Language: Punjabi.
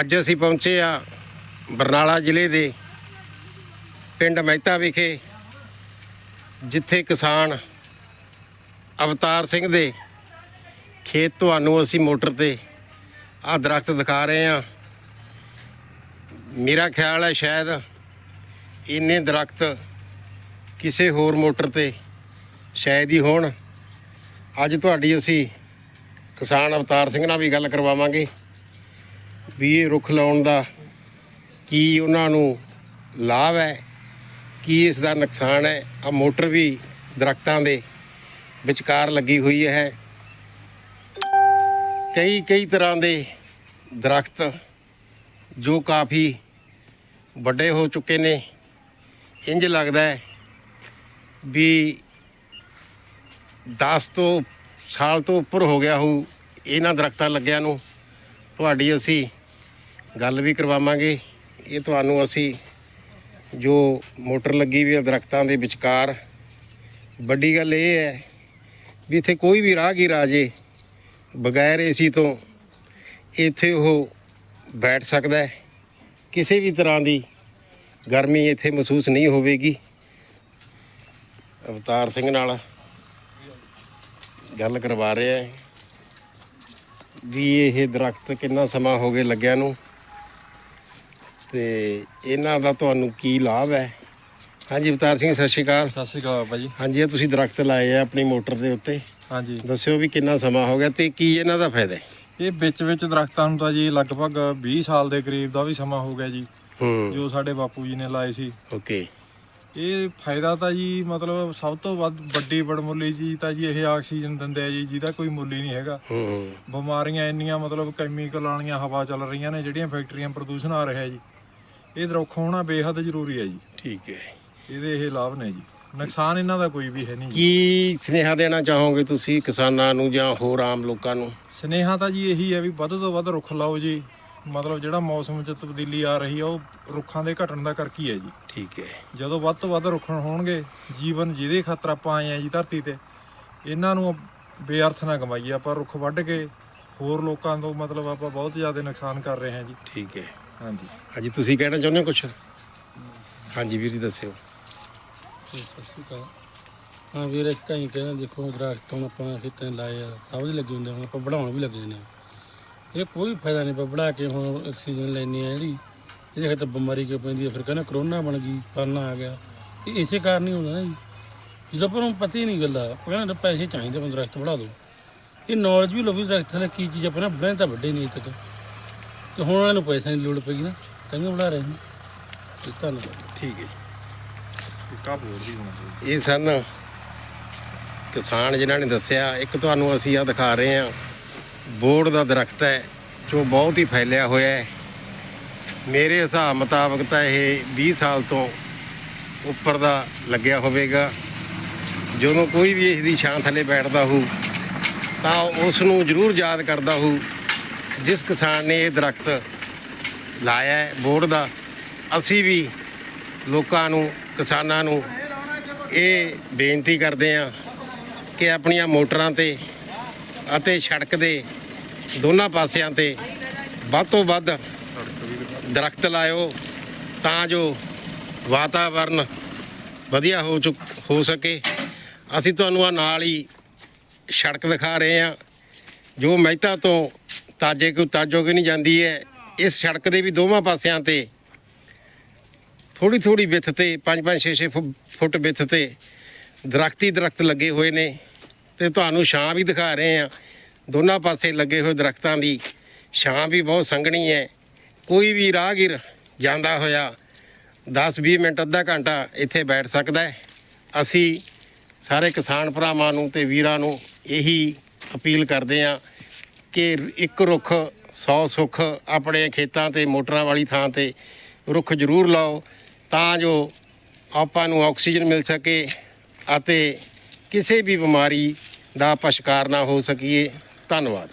ਅੱਜ ਅਸੀਂ ਪਹੁੰਚੇ ਆ ਬਰਨਾਲਾ ਜ਼ਿਲ੍ਹੇ ਦੇ ਪਿੰਡ ਮਹਿਤਾ ਵਿਖੇ, ਜਿੱਥੇ ਕਿਸਾਨ ਅਵਤਾਰ ਸਿੰਘ ਦੇ ਖੇਤ ਤੁਹਾਨੂੰ ਅਸੀਂ ਮੋਟਰ ਤੇ ਆ ਦਰਖਤ ਦਿਖਾ ਰਹੇ ਆ ਮੇਰਾ ਖਿਆਲ ਹੈ ਸ਼ਾਇਦ ਇੰਨੇ ਦਰਖਤ ਕਿਸੇ ਹੋਰ ਮੋਟਰ ਤੇ ਸ਼ਾਇਦ ਹੀ ਹੋਣ। ਅੱਜ ਤੁਹਾਡੀ ਅਸੀਂ ਕਿਸਾਨ ਅਵਤਾਰ ਸਿੰਘ ਨਾਲ ਵੀ ਗੱਲ ਕਰਵਾਵਾਂਗੇ ਵੀ ਇਹ ਰੁੱਖ ਲਾਉਣ ਦਾ ਕੀ ਉਹਨਾਂ ਨੂੰ ਲਾਭ ਹੈ, ਕੀ ਇਸ ਦਾ ਨੁਕਸਾਨ ਹੈ। ਆ ਮੋਟਰ ਵੀ ਦਰਖਤਾਂ ਦੇ ਵਿਚਕਾਰ ਲੱਗੀ ਹੋਈ ਹੈ। ਕਈ ਕਈ ਤਰ੍ਹਾਂ ਦੇ ਦਰਖਤ ਜੋ ਕਾਫੀ ਵੱਡੇ ਹੋ ਚੁੱਕੇ ਨੇ। ਇੰਜ ਲੱਗਦਾ ਹੈ ਵੀ 10 ਤੋਂ ਸਾਲ ਤੋਂ ਉੱਪਰ ਹੋ ਗਿਆ ਹੋਊ, ਇਹਨਾਂ ਦਰਖਤਾਂ ਲੱਗਿਆਂ ਨੂੰ। ਤੁਹਾਡੀ ਅਸੀਂ ਗੱਲ ਵੀ ਕਰਵਾਵਾਂਗੇ। ਇਹ ਤੁਹਾਨੂੰ ਅਸੀਂ ਜੋ ਮੋਟਰ ਲੱਗੀ ਵੀ ਹੈ ਦਰਖਤਾਂ ਦੇ ਵਿਚਕਾਰ, ਵੱਡੀ ਗੱਲ ਇਹ ਹੈ ਵੀ ਇੱਥੇ ਕੋਈ ਵੀ ਰਾਹਗੀਰ ਆ ਜੇ, ਬਗੈਰ ਏਸੀ ਤੋਂ ਇੱਥੇ ਉਹ ਬੈਠ ਸਕਦਾ ਹੈ। ਕਿਸੇ ਵੀ ਤਰ੍ਹਾਂ ਦੀ ਗਰਮੀ ਇੱਥੇ ਮਹਿਸੂਸ ਨਹੀਂ ਹੋਵੇਗੀ। ਅਵਤਾਰ ਸਿੰਘ ਨਾਲ ਗੱਲ ਕਰਵਾ ਰਿਹਾ ਹੈ ਵੀ ਇਹ ਦਰਖਤ ਕਿੰਨਾ ਸਮਾਂ ਹੋ ਗਿਆ ਲੱਗਿਆ ਨੂੰ ਤੇ ਇਹਨਾਂ ਦਾ ਤੁਹਾਨੂੰ ਕੀ ਲਾਭ ਹੈ? ਹਾਂਜੀ ਅਵਤਾਰ ਸਿੰਘ ਸਤਿ ਸ਼੍ਰੀ ਅਕਾਲ। ਸਤਿ ਸ਼੍ਰੀ ਅਕਾਲ ਬਾਬਾ ਜੀ। ਹਾਂਜੀ ਇਹ ਤੁਸੀਂ ਦਰਖਤ ਲਾਏ ਆ ਆਪਣੀ ਮੋਟਰ ਦੇ ਉੱਤੇ। ਹਾਂਜੀ। ਦੱਸਿਓ ਵੀ ਕਿੰਨਾ ਸਮਾਂ ਹੋ ਗਿਆ ਤੇ ਕੀ ਇਹਨਾਂ ਦਾ ਫਾਇਦਾ ਹੈ? ਇਹ ਵਿੱਚ ਵਿੱਚ ਦਰਖਤਾਂ ਨੂੰ ਤਾਂ ਜੀ ਲਗਭਗ 20 ਸਾਲ ਦੇ ਕਰੀਬ ਦਾ ਵੀ ਸਮਾਂ ਹੋ ਗਿਆ ਜੀ। ਹੂੰ। ਜੋ ਸਾਡੇ ਬਾਪੂ ਜੀ ਨੇ ਲਾਏ ਸੀ। ਓਕੇ। ਇਹ ਫਾਇਦਾ ਤਾਂ ਜੀ ਮਤਲਬ ਸਭ ਤੋਂ ਵੱਧ ਵੱਡੀ ਬੜਮੁੱਲੀ ਚੀਜ਼ ਤਾਂ ਜੀ ਇਹ ਆਕਸੀਜਨ ਦਿੰਦੇ ਆ ਜੀ ਜਿਹਦਾ ਕੋਈ ਮੁੱਲ ਹੀ ਨਹੀਂ ਹੈਗਾ। ਹੂੰ ਬਿਮਾਰੀਆਂ ਇੰਨੀਆਂ ਮਤਲਬ ਕੈਮੀਕਲ ਵਾਲੀਆਂ ਹਵਾ ਚੱਲ ਰਹੀਆਂ ਨੇ ਜਿਹੜੀਆਂ ਫੈਕਟਰੀਆਂ ਪ੍ਰਦੂਸ਼ਣ ਆ ਰਿਹਾ ਜੀ। ਇਹ ਦਰੁੱਖ ਹੋਣਾ ਬੇਹੱਦ ਜ਼ਰੂਰੀ ਹੈ ਜੀ। ਠੀਕ ਹੈ। ਇਹਦੇ ਇਹ ਲਾਭ ਨੇ ਜੀ। ਨੁਕਸਾਨ ਇਹਨਾਂ ਦਾ ਕੋਈ ਵੀ ਹੈ ਨਹੀਂ ਜੀ। ਕੀ ਸੁਨੇਹਾ ਦੇਣਾ ਚਾਹੋਗੇ ਤੁਸੀਂ ਕਿਸਾਨਾਂ ਨੂੰ ਜਾਂ ਹੋਰ ਆਮ ਲੋਕਾਂ ਨੂੰ? ਸਨੇਹਾ ਤਾਂ ਜੀ ਇਹੀ ਹੈ ਵੀ ਵੱਧ ਤੋਂ ਵੱਧ ਰੁੱਖ ਲਾਓ ਜੀ। ਮਤਲਬ ਜਿਹੜਾ ਮੌਸਮ 'ਚ ਤਬਦੀਲੀ ਆ ਰਹੀ ਆ ਉਹ ਰੁੱਖਾਂ ਦੇ ਘਟਣ ਦਾ ਕਰਕੇ ਹੀ ਹੈ ਜੀ। ਠੀਕ ਹੈ। ਜਦੋਂ ਵੱਧ ਤੋਂ ਵੱਧ ਰੁੱਖ ਹੋਣਗੇ ਜੀਵਨ ਜਿਹਦੇ ਖਾਤਰ ਆਪਾਂ ਆਏ ਆ ਜੀ ਧਰਤੀ ਤੇ ਇਹਨਾਂ ਨੂੰ ਬੇਅਰਥ ਨਾ ਕਮਾਈਏ ਆਪਾਂ ਰੁੱਖ ਵੱਢ ਕੇ ਹੋਰ ਲੋਕਾਂ ਤੋਂ ਮਤਲਬ ਆਪਾਂ ਬਹੁਤ ਜ਼ਿਆਦਾ ਨੁਕਸਾਨ ਕਰ ਰਹੇ ਹਾਂ ਜੀ। ਠੀਕ ਹੈ। ਹਾਂਜੀ। ਹਾਂਜੀ ਤੁਸੀਂ ਕਹਿਣਾ ਚਾਹੁੰਦੇ ਹੋ ਕੁਝ ਹਾਂਜੀ ਵੀਰ ਜੀ ਦੱਸਿਓ। ਸਤਿ ਸ਼੍ਰੀ ਅਕਾਲ। ਹਾਂ ਵੀਰ ਇੱਕ ਕਹੀਂ ਕਹਿੰਦਾ ਦੇਖੋ ਦਰਖਤ ਹੁਣ ਆਪਾਂ ਖੇਤਾਂ ਲਾਏ ਆ ਸਭ ਦੇ ਲੱਗੇ ਹੁੰਦੇ ਹੁਣ ਆਪਾਂ ਵਧਾਉਣ ਵੀ ਲੱਗੇ ਨੇ ਇਹ ਕੋਈ ਫਾਇਦਾ ਨਹੀਂ ਆਪਾਂ ਵਧਾ ਕੇ ਹੁਣ ਆਕਸੀਜਨ ਲੈਣੀ ਆ ਜਿਹੜੀ। ਇਹਦੇ ਖੇਤ ਬਿਮਾਰੀ ਕਿਉਂ ਪੈਂਦੀ ਹੈ? ਫਿਰ ਕਹਿੰਦਾ ਕਰੋਨਾ ਬਣ ਗਈ ਫਲਣਾ ਆ ਗਿਆ। ਇਹ ਇਸੇ ਕਾਰਨ ਹੀ ਹੁੰਦਾ ਨਾ ਜੀ। ਜਦੋਂ ਆਪਾਂ ਨੂੰ ਪਤਾ ਹੀ ਨਹੀਂ ਗੱਲਾਂ ਆਪਾਂ ਕਹਿੰਦੇ ਪੈਸੇ ਚਾਹੀਦੇ ਆਪਾਂ ਦਰਖਤ ਵਧਾ ਦਿਓ। ਇਹ ਨੌਲੇਜ ਵੀ ਲਓ ਵੀ ਦਰਖਤਾਂ ਦਾ ਕੀ ਚੀਜ਼ ਆਪਾਂ ਨਾ ਬਣਾਏ ਤਾਂ ਵੱਡੇ ਨਹੀਂ ਤੱਕ। ਤੇ ਹੁਣ ਉਹਨਾਂ ਨੂੰ ਪੈਸਿਆਂ ਦੀ ਲੋੜ ਪੈਗੀ ਨਾ ਤਾਂ ਵੀ ਬਣਾ ਰਹੇ ਨੇ। ਤੇ ਧੰਨਵਾਦ। ਠੀਕ ਹੈ ਇਹ ਸਨ ਕਿਸਾਨ ਜਿਨ੍ਹਾਂ ਨੇ ਦੱਸਿਆ ਇੱਕ ਤੁਹਾਨੂੰ ਅਸੀਂ ਆ ਦਿਖਾ ਰਹੇ ਹਾਂ। ਬੋਰਡ ਦਾ ਦਰਖਤ ਹੈ, ਜੋ ਬਹੁਤ ਹੀ ਫੈਲਿਆ ਹੋਇਆ ਹੈ। ਮੇਰੇ ਹਿਸਾਬ ਮੁਤਾਬਕ ਤਾਂ ਇਹ 20 ਸਾਲ ਤੋਂ ਉੱਪਰ ਦਾ ਲੱਗਿਆ ਹੋਵੇਗਾ। ਜਦੋਂ ਕੋਈ ਵੀ ਇਸ ਦੀ ਛਾਂ ਥੱਲੇ ਬੈਠਦਾ ਹੋਊ, ਤਾਂ ਉਸ ਨੂੰ ਜ਼ਰੂਰ ਯਾਦ ਕਰਦਾ ਹੋਊ, ਜਿਸ ਕਿਸਾਨ ਨੇ ਇਹ ਦਰਖਤ ਲਾਇਆ ਹੈ ਬੋਰਡ ਦਾ। ਅਸੀਂ ਵੀ ਲੋਕਾਂ ਨੂੰ, ਕਿਸਾਨਾਂ ਨੂੰ ਇਹ ਬੇਨਤੀ ਕਰਦੇ ਆ ਕਿ ਆਪਣੀਆਂ ਮੋਟਰਾਂ ਤੇ ਅਤੇ ਸੜਕ ਦੇ ਦੋਨਾਂ ਪਾਸਿਆਂ ਤੇ ਵੱਧ ਤੋਂ ਵੱਧ ਦਰਖਤ ਲਾਇਓ ਤਾਂ ਜੋ ਵਾਤਾਵਰਨ ਵਧੀਆ ਹੋ ਚੁੱਕ, ਹੋ ਸਕੇ। ਅਸੀਂ ਤੁਹਾਨੂੰ ਆ ਨਾਲ ਹੀ ਸੜਕ ਦਿਖਾ ਰਹੇ ਆ ਜੋ ਮਹਿਤਾ ਤੋਂ ਤਾਜੇ ਕੋ ਤਾਜੋ ਕਿ ਨਹੀਂ ਜਾਂਦੀ ਹੈ। ਇਸ ਸੜਕ ਦੇ ਵੀ ਦੋਵਾਂ ਪਾਸਿਆਂ ਤੇ ਥੋੜੀ ਥੋੜੀ ਵਿੱਥ ਤੇ 5-5 6-6 ਫੁੱਟ ਵਿੱਥ ਤੇ ਦਰਖਤੀ ਦਰਖਤ ਲੱਗੇ ਹੋਏ ਨੇ। ਤੇ ਤੁਹਾਨੂੰ ਛਾਂ ਵੀ ਦਿਖਾ ਰਹੇ ਆ ਦੋਨਾਂ ਪਾਸੇ ਲੱਗੇ ਹੋਏ ਦਰਖਤਾਂ ਦੀ ਛਾਂ ਵੀ ਬਹੁਤ ਸੰਘਣੀ ਹੈ। ਕੋਈ ਵੀ ਰਾਹਗੀਰ ਜਾਂਦਾ ਹੋਇਆ 10-20 ਮਿੰਟ, ਅੱਧਾ ਘੰਟਾ ਇੱਥੇ ਬੈਠ ਸਕਦਾ ਹੈ। ਅਸੀਂ ਸਾਰੇ ਕਿਸਾਨ ਭਰਾਵਾਂ ਨੂੰ ਤੇ ਵੀਰਾਂ ਨੂੰ ਇਹੀ ਅਪੀਲ ਕਰਦੇ ਆ ਕਿ ਇੱਕ ਰੁੱਖ 100 ਸੁੱਖ ਆਪਣੇ ਖੇਤਾਂ ਤੇ, ਮੋਟਰਾਂ ਵਾਲੀ ਥਾਂ ਤੇ ਰੁੱਖ ਜ਼ਰੂਰ ਲਾਓ ਤਾਂ ਜੋ ਆਪਾਂ ਨੂੰ ਆਕਸੀਜਨ ਮਿਲ ਸਕੇ ਅਤੇ ਕਿਸੇ ਵੀ ਬਿਮਾਰੀ ਦਾ ਆਪਾਂ ਸ਼ਿਕਾਰ ਨਾ ਹੋ ਸਕੀਏ। ਧੰਨਵਾਦ।